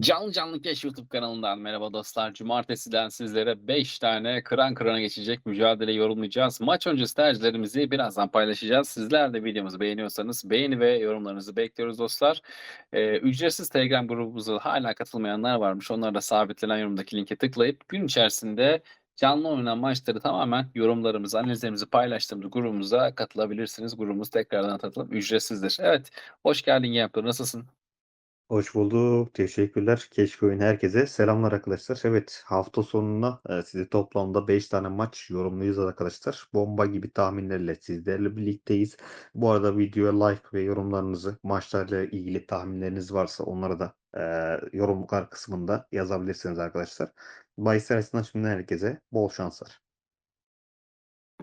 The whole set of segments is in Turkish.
Canlı Canlı Keş YouTube kanalından merhaba dostlar. Cumartesiden sizlere 5 tane kıran kırana geçecek mücadele yorumlayacağız. Maç öncesi tercihlerimizi birazdan paylaşacağız. Sizler de videomuzu beğeniyorsanız beğeni ve yorumlarınızı bekliyoruz dostlar. Ee, ücretsiz Telegram grubumuza hala katılmayanlar varmış. Onları da sabitlenen yorumdaki linke tıklayıp gün içerisinde canlı oynanan maçları tamamen yorumlarımızı, analizlerimizi paylaştığımız grubumuza katılabilirsiniz. Grubumuz tekrardan hatırlatalım ücretsizdir. Evet, hoş geldin Yapır. Nasılsın? Hoş bulduk. Teşekkürler. Keşke oyun herkese. Selamlar arkadaşlar. Evet hafta sonuna e, size toplamda 5 tane maç yorumlayacağız arkadaşlar. Bomba gibi tahminlerle sizlerle birlikteyiz. Bu arada videoya like ve yorumlarınızı maçlarla ilgili tahminleriniz varsa onları da e, yorumlar kısmında yazabilirsiniz arkadaşlar. Bahis arasından şimdi herkese bol şanslar.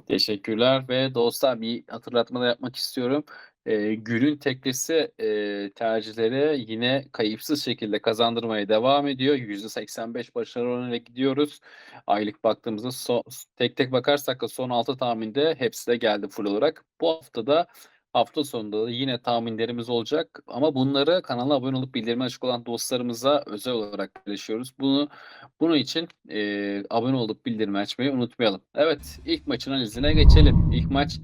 Teşekkürler ve dostlar bir hatırlatma da yapmak istiyorum. Eee, günün teklisi eee, tercihleri yine kayıpsız şekilde kazandırmaya devam ediyor. %85 başarı oranıyla gidiyoruz. Aylık baktığımızda so tek tek bakarsak da son 6 tahminde hepsi de geldi full olarak. Bu hafta da hafta sonunda da yine tahminlerimiz olacak ama bunları kanala abone olup bildirimi açık olan dostlarımıza özel olarak paylaşıyoruz. Bunu bunun için eee, abone olup bildirimi açmayı unutmayalım. Evet, ilk maçın analizine geçelim. İlk maç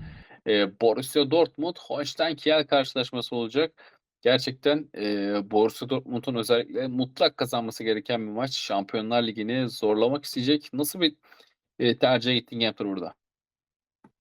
Eee, Borussia Dortmund Holstein Kiel karşılaşması olacak. Gerçekten eee, Borussia Dortmund'un özellikle mutlak kazanması gereken bir maç. Şampiyonlar Ligi'ni zorlamak isteyecek. Nasıl bir eee, tercihe gittin burada?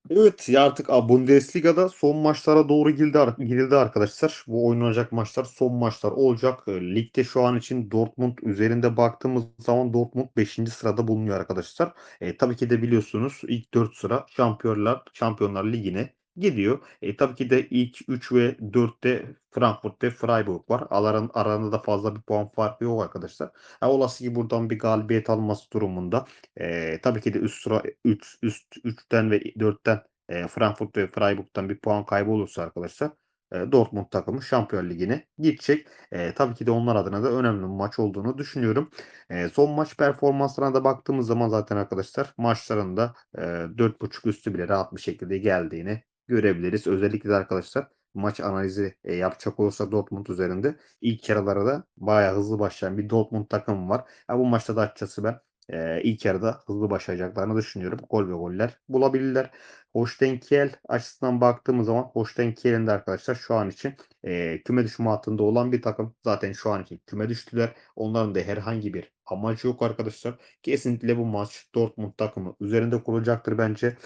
Evet ya artık Bundesliga'da son maçlara doğru girildi, girildi arkadaşlar. Bu oynanacak maçlar son maçlar olacak. E, Ligde şu an için Dortmund üzerinde baktığımız zaman Dortmund 5. sırada bulunuyor arkadaşlar. E, tabii ki de biliyorsunuz ilk 4 sıra Şampiyonlar Şampiyonlar Ligi'ne gidiyor. E, tabii ki de ilk 3 ve 4'te Frankfurt ve Freiburg var. Aların, arasında da fazla bir puan farkı yok arkadaşlar. Ha, olası ki buradan bir galibiyet alması durumunda e, tabii ki de üst sıra 3 üst 3'ten ve 4'ten e, Frankfurt ve Freiburg'dan bir puan kaybı olursa arkadaşlar e, Dortmund takımı Şampiyon Ligi'ne gidecek. E, tabii ki de onlar adına da önemli bir maç olduğunu düşünüyorum. E, son maç performanslarına da baktığımız zaman zaten arkadaşlar maçlarında e, 4.5 üstü bile rahat bir şekilde geldiğini görebiliriz. Özellikle de arkadaşlar maç analizi e, yapacak olursa Dortmund üzerinde ilk yarılara da bayağı hızlı başlayan bir Dortmund takımı var. Ya bu maçta da açıkçası ben e, ilk yarıda hızlı başlayacaklarını düşünüyorum. Gol ve goller bulabilirler. Holstein Kiel açısından baktığımız zaman Holstein Kiel'in de arkadaşlar şu an için e, küme düşme hattında olan bir takım. Zaten şu an için küme düştüler. Onların da herhangi bir amacı yok arkadaşlar. Kesinlikle bu maç Dortmund takımı üzerinde kurulacaktır bence.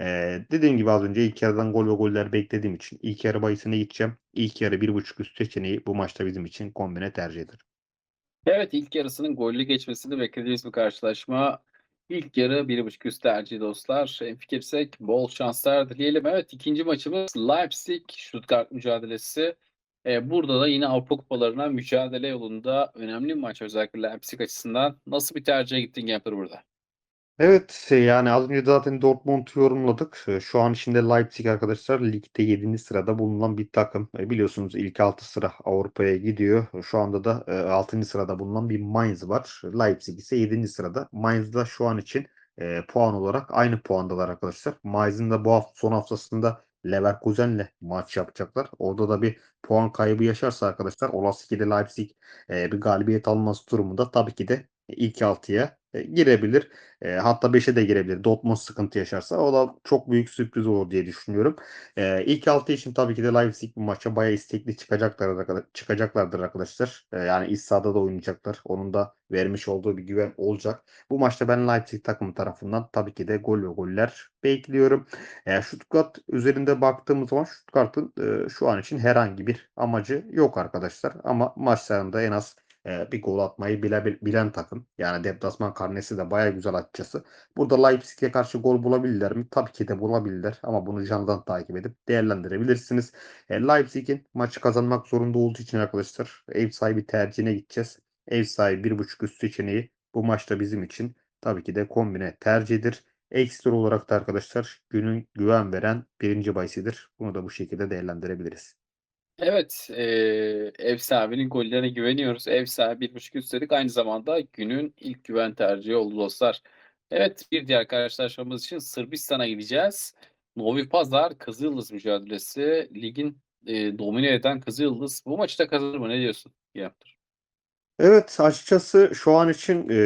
E, dediğim gibi az önce ilk yarıdan gol ve goller beklediğim için ilk yarı bayisine gideceğim. İlk yarı 1.5 üst seçeneği bu maçta bizim için kombine tercih edilir. Evet, ilk yarısının gollü geçmesini beklediğimiz bir karşılaşma. İlk yarı 1.5 üst tercihi dostlar. Hemfikirsek bol şanslar dileyelim. Evet, ikinci maçımız Leipzig-Stuttgart mücadelesi. Eee, burada da yine Avrupa Kupalarına mücadele yolunda önemli bir maç özellikle Leipzig açısından. Nasıl bir tercihe gittin Gemper burada? Evet, e, yani az önce zaten Dortmund'u yorumladık. E, Şu an içinde Leipzig arkadaşlar ligde 7. sırada bulunan bir takım. E, Biliyorsunuz ilk 6 sıra Avrupa'ya gidiyor. Şu anda da e, 6. sırada bulunan bir Mainz var. Leipzig ise 7. sırada. Mainz da şu an için e, puan olarak aynı puandalar arkadaşlar. Mainz'in de bu hafta son haftasında Leverkusen'le maç yapacaklar. Orada da bir puan kaybı yaşarsa arkadaşlar olası ki de Leipzig e, bir galibiyet alması durumunda tabii ki de ilk 6'ya e, girebilir. E, hatta 5'e de girebilir. Dortmund sıkıntı yaşarsa. O da çok büyük sürpriz olur diye düşünüyorum. E, ilk 6 için tabii ki de Leipzig bu maça bayağı istekli çıkacaklar, çıkacaklardır arkadaşlar. E, yani iç sahada da oynayacaklar. Onun da vermiş olduğu bir güven olacak. Bu maçta ben Leipzig takımı tarafından tabii ki de gol ve goller bekliyorum. E, Stuttgart üzerinde baktığımız zaman Stuttgart'ın e, şu an için herhangi bir amacı yok arkadaşlar. Ama maçlarında en az e, bir gol atmayı bile, bilen takım. Yani deplasman karnesi de baya güzel açıkçası. Burada Leipzig'e karşı gol bulabilirler mi? Tabii ki de bulabilirler ama bunu candan takip edip değerlendirebilirsiniz. E, Leipzig'in maçı kazanmak zorunda olduğu için arkadaşlar ev sahibi tercihine gideceğiz. Ev sahibi 1.5 üst seçeneği bu maçta bizim için tabii ki de kombine tercihidir. Ekstra olarak da arkadaşlar günün güven veren birinci bahisidir. Bunu da bu şekilde değerlendirebiliriz. Evet, eee, ev sahibinin gollerine güveniyoruz. Ev sahibi 1.5 üst. Aynı zamanda günün ilk güven tercihi oldu dostlar. Evet, bir diğer karşılaşmamız için Sırbistan'a gideceğiz. Novi Pazar Kızılyıldız mücadelesi. Ligin eee, domine eden Kızılyıldız. Bu maçı da kazanır mı? Ne diyorsun? Yaptır. Evet açıkçası şu an için e,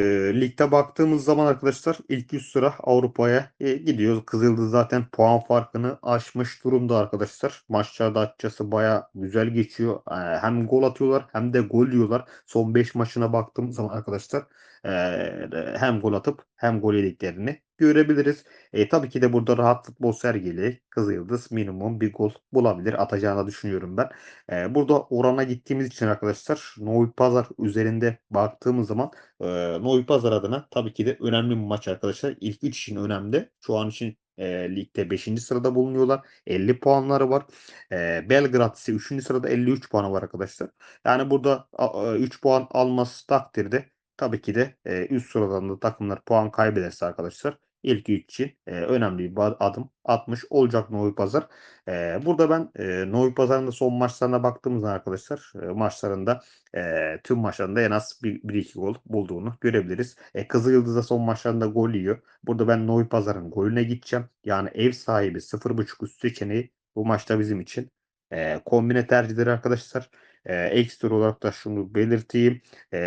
ligde baktığımız zaman arkadaşlar ilk 100 sıra Avrupa'ya e, gidiyor. Kızıldız zaten puan farkını aşmış durumda arkadaşlar. Maçlarda açıkçası baya güzel geçiyor. E, hem gol atıyorlar hem de gol yiyorlar. Son 5 maçına baktığımız zaman arkadaşlar hem gol atıp hem gol yediklerini görebiliriz. E, tabii ki de burada rahat futbol sergili Kızıldız minimum bir gol bulabilir. Atacağını düşünüyorum ben. Ee, burada orana gittiğimiz için arkadaşlar Novi Pazar üzerinde baktığımız zaman e, Novi Pazar adına tabii ki de önemli bir maç arkadaşlar. İlk 3 için önemli. Şu an için e, ligde 5. sırada bulunuyorlar. 50 puanları var. E, Belgrad ise 3. sırada 53 puanı var arkadaşlar. Yani burada 3 puan alması takdirde tabii ki de e, üst sıradan da takımlar puan kaybederse arkadaşlar ilk üç için e, önemli bir adım atmış olacak Novi Pazar. E, burada ben e, Novi Pazar'ın da son maçlarına baktığımızda arkadaşlar e, maçlarında e, tüm maçlarında en az 1-2 gol bulduğunu görebiliriz. E, da son maçlarında gol yiyor. Burada ben Novi Pazar'ın golüne gideceğim. Yani ev sahibi 0.5 üst seçeneği bu maçta bizim için e, kombine tercihleri arkadaşlar. E, ekstra olarak da şunu belirteyim. E,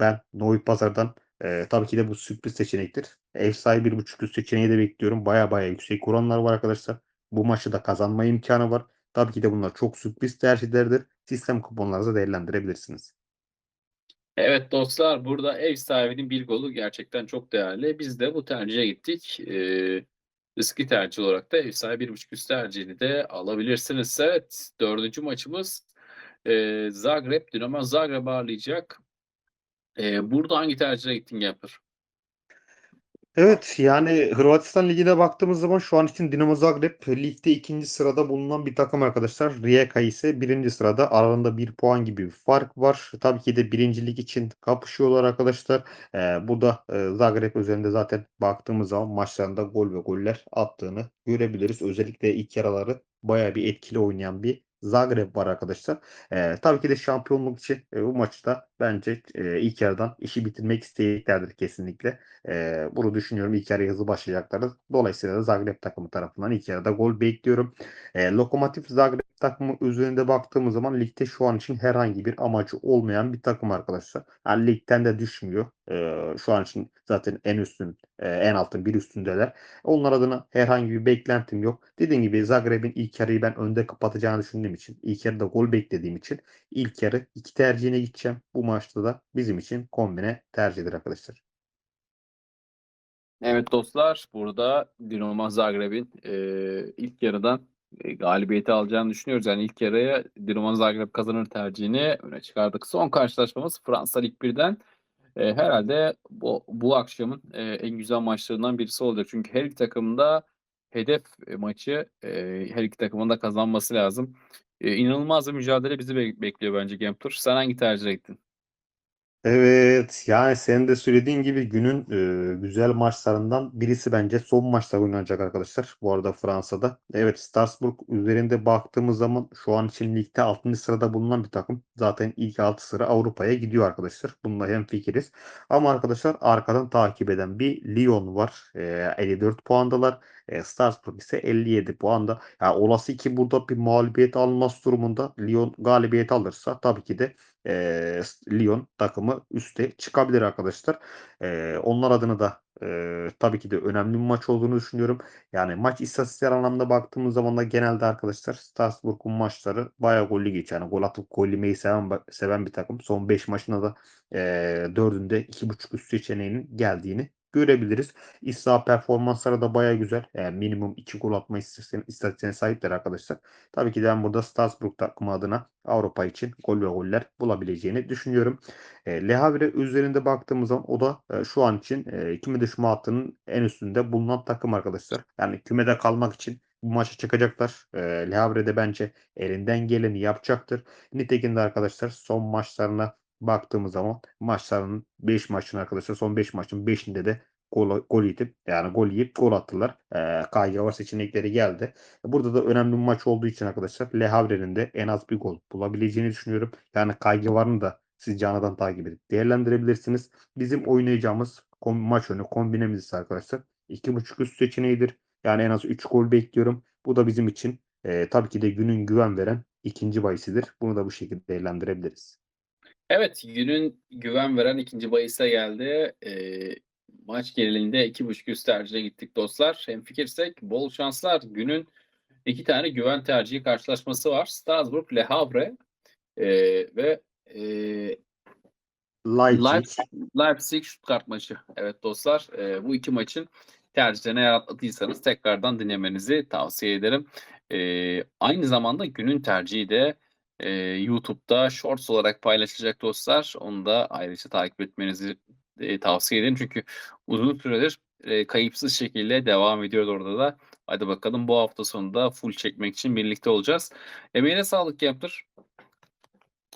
ben Novi Pazar'dan e, tabii ki de bu sürpriz seçenektir. Ev sahibi 1.5 üst seçeneği de bekliyorum. Baya baya yüksek oranlar var arkadaşlar. Bu maçı da kazanma imkanı var. Tabii ki de bunlar çok sürpriz tercihlerdir. Sistem kuponlarınızı değerlendirebilirsiniz. Evet dostlar burada ev sahibinin bir golü gerçekten çok değerli. Biz de bu tercihe gittik. Ee, riskli tercih olarak da ev sahibi 1.5 üst tercihini de alabilirsiniz. Evet dördüncü maçımız e, Zagreb Dinamo Zagreb ağırlayacak. E, burada hangi tercihe gittin Gamper? Evet yani Hırvatistan Ligi'ne baktığımız zaman şu an için Dinamo Zagreb ligde ikinci sırada bulunan bir takım arkadaşlar. Rijeka ise birinci sırada. Aralarında bir puan gibi bir fark var. Tabii ki de birincilik için kapışıyorlar arkadaşlar. Ee, burada e, Zagreb üzerinde zaten baktığımız zaman maçlarında gol ve goller attığını görebiliriz. Özellikle ilk yarıları bayağı bir etkili oynayan bir Zagreb var arkadaşlar. E, tabii ki de şampiyonluk için e, bu maçta bence e, ilk yarıdan işi bitirmek isteyeceklerdir kesinlikle. E, bunu düşünüyorum. İlk yarıya hızlı başlayacaklardır. Dolayısıyla da Zagreb takımı tarafından ilk yarıda gol bekliyorum. E, Lokomotiv Zagreb takımı üzerinde baktığımız zaman ligde şu an için herhangi bir amacı olmayan bir takım arkadaşlar. Yani ligden de düşmüyor. E, şu an için zaten en üstün, e, en altın bir üstündeler. Onlar adına herhangi bir beklentim yok. Dediğim gibi Zagreb'in ilk yarıyı ben önde kapatacağını düşündüğüm için, ilk yarıda gol beklediğim için ilk yarı iki tercihine gideceğim. Bu maçta da bizim için kombine tercihdir arkadaşlar. Evet dostlar burada Dinamo Zagreb'in e, ilk yarıdan e, galibiyeti alacağını düşünüyoruz. Yani ilk yarıya Dinamo Zagreb kazanır tercihini öne çıkardık. Son karşılaşmamız Fransa Lig 1'den. E, herhalde bu, bu akşamın e, en güzel maçlarından birisi olacak. Çünkü her iki takımda hedef e, maçı e, her iki takımın da kazanması lazım. E, inanılmaz bir mücadele bizi be- bekliyor bence Tour. Sen hangi tercih ettin? Evet yani senin de söylediğin gibi günün e, güzel maçlarından birisi bence son maçta oynanacak arkadaşlar. Bu arada Fransa'da. Evet Strasbourg üzerinde baktığımız zaman şu an için ligde 6. sırada bulunan bir takım. Zaten ilk 6 sıra Avrupa'ya gidiyor arkadaşlar. Bununla hemfikiriz. Ama arkadaşlar arkadan takip eden bir Lyon var. E, 54 puandalar. E, Strasbourg ise 57 puanda. Yani olası ki burada bir mağlubiyet alması durumunda Lyon galibiyet alırsa tabii ki de e, Lyon takımı üste çıkabilir arkadaşlar. E, onlar adına da e, tabii ki de önemli bir maç olduğunu düşünüyorum. Yani maç istatistikler anlamda baktığımız zaman da genelde arkadaşlar Strasbourg'un maçları bayağı gollü geçiyor. Yani gol atıp gol yemeyi seven, seven bir takım. Son 5 maçında da e, 4'ünde 2.5 üst seçeneğinin geldiğini görebiliriz. İsa performansları da baya güzel. Yani minimum 2 gol atma istatistiğine sahipler arkadaşlar. Tabii ki de ben burada Strasbourg takımı adına Avrupa için gol ve goller bulabileceğini düşünüyorum. E, Le Havre üzerinde baktığımız zaman o da e, şu an için e, küme düşme hattının en üstünde bulunan takım arkadaşlar. Yani kümede kalmak için bu maça çıkacaklar. E, Le Havre bence elinden geleni yapacaktır. Nitekim de arkadaşlar son maçlarına baktığımız zaman maçların 5 maçın arkadaşlar son 5 maçın 5'inde de gol, gol yiyip yani gol yiyip gol attılar. E, KG var seçenekleri geldi. Burada da önemli bir maç olduğu için arkadaşlar Le Havre'nin de en az bir gol bulabileceğini düşünüyorum. Yani KG varını da siz canadan takip edip değerlendirebilirsiniz. Bizim oynayacağımız maç önü kombinemiz ise arkadaşlar 2.5 üst seçeneğidir. Yani en az 3 gol bekliyorum. Bu da bizim için e, tabii ki de günün güven veren ikinci bahisidir. Bunu da bu şekilde değerlendirebiliriz. Evet, günün güven veren ikinci bahise geldi. Eee, maç genelinde 2.5 üst tercihine gittik dostlar. Hemfikirsek bol şanslar. Günün iki tane güven tercihi karşılaşması var. Strasbourg, Le Havre eee, ve eee, Leipzig. Leipzig, Leipzig Stuttgart maçı. Evet dostlar, eee, bu iki maçın tercihlerine yer atladıysanız tekrardan dinlemenizi tavsiye ederim. Eee, aynı zamanda günün tercihi de eee, YouTube'da Shorts olarak paylaşılacak dostlar. Onu da ayrıca takip etmenizi eee, tavsiye ederim. Çünkü uzun süredir eee, kayıpsız şekilde devam ediyor orada da. Hadi bakalım bu hafta sonunda full çekmek için birlikte olacağız. Emeğine sağlık Yaptır.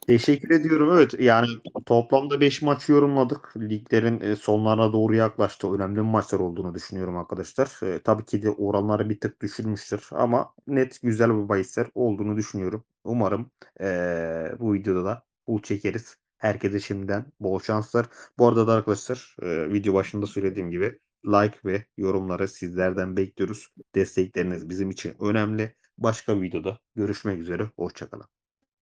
Teşekkür ediyorum. Evet yani toplamda 5 maç yorumladık. Liglerin e, sonlarına doğru yaklaştı. Önemli maçlar olduğunu düşünüyorum arkadaşlar. E, tabii ki de oranları bir tık düşürmüştür ama net güzel bir bahisler olduğunu düşünüyorum. Umarım e, bu videoda da bu çekeriz. Herkese şimdiden bol şanslar. Bu arada da arkadaşlar e, video başında söylediğim gibi like ve yorumları sizlerden bekliyoruz. Destekleriniz bizim için önemli. Başka videoda görüşmek üzere. Hoşçakalın.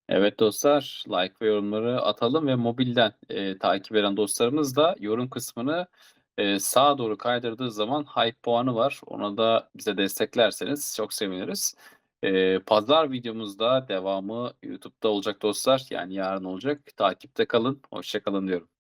Evet dostlar, like ve yorumları atalım ve mobilden e, takip eden dostlarımız da yorum kısmını e, sağa doğru kaydırdığı zaman hype puanı var. Ona da bize desteklerseniz çok seviniriz. E, pazar videomuzda devamı YouTube'da olacak dostlar. Yani yarın olacak. Takipte kalın. Hoşça kalın diyorum.